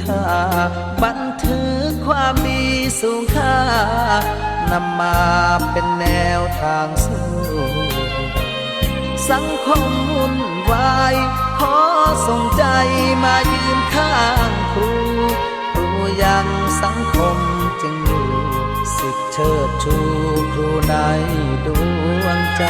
ชา บันทึกความดีสูงค่านำมาเป็นแนวทางสู้สังคมวุ่นวายขอส่งใจมายืนข้างครูครูยังสังคมจึงอยู่สิทธิเชิดชูครูในดวงใจ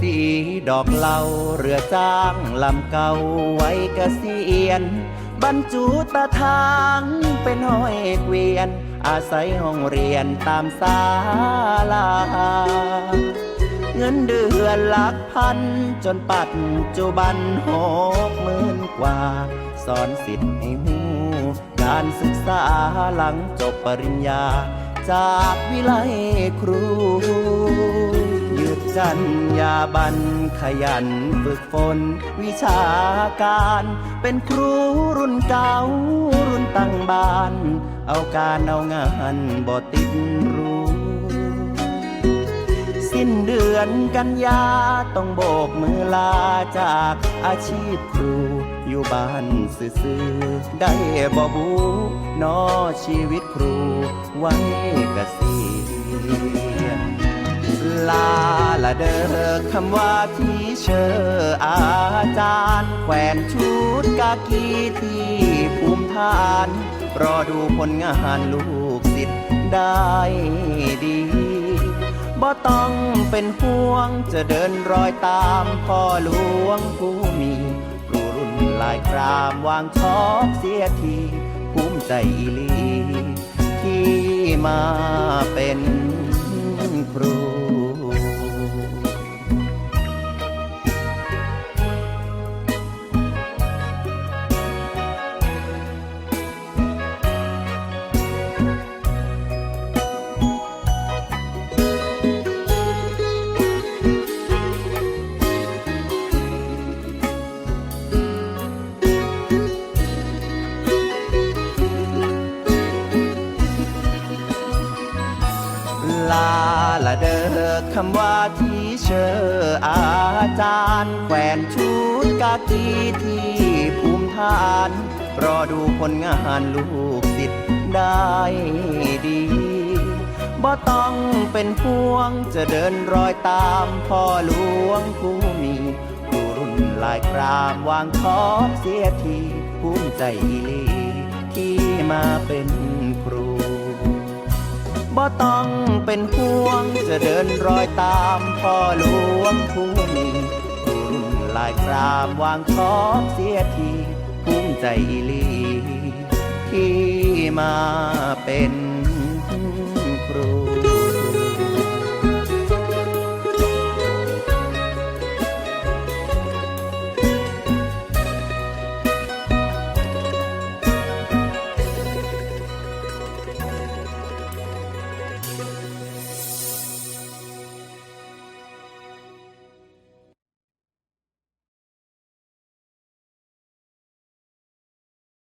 สีดอกเหลาเรือจ้างลำเก่าไว้เกษียณบรรจุตาทางเป็นห้อยเกวียน อาศัยห้องเรียนตามศาลา เงินเดือนหลักพัน จนปัจจุบันหกหมื่นกว่า สอนสิทธิ์ให้หูการศึกษาหลังจบปริญญา จากวิไลครู จัญญาบันขยันฝึกฝนวิชาการ เป็นครูรุ่นเก่ารุ่นตั้งบ้าน เอาการเอางานบ่ติดรู้ สิ้นเดือนกันยาต้องโบกมือลาจากอาชีพครู อยู่บ้านซื่อๆได้บ่บูนอชีวิตครูไว้เกษี ละเด้อคำว่าที่เชออาจารย์แขวนชุดกากีที่ภูมิฐาน รอดูผลงานลูกศิษย์ได้ดีบ่ต้องเป็นห่วงจะเดินรอยตามพ่อหลวงผู้มีครูรุ่นลายครามวางชอบเสียทีภูมิใจอีลีที่มาเป็นครู ลาละเด้อคำว่าที่เชออาจารย์ แขวนชุดกากีที่ภูมิฐาน รอดูผลงานลูกศิษย์ได้ดีบ่ต้องเป็นห่วงจะเดินรอยตามพ่อหลวงผู้มีครูรุ่นลายครามวางขอบเสียทีภูมิใจอีลีที่มาเป็นครูบ่ต้อง เป็นห่วง จะเดินรอยตามพ่อหลวงผู้มีรุ่นลายครามวางของเสียทีภูมิใจอีลีที่มาเป็น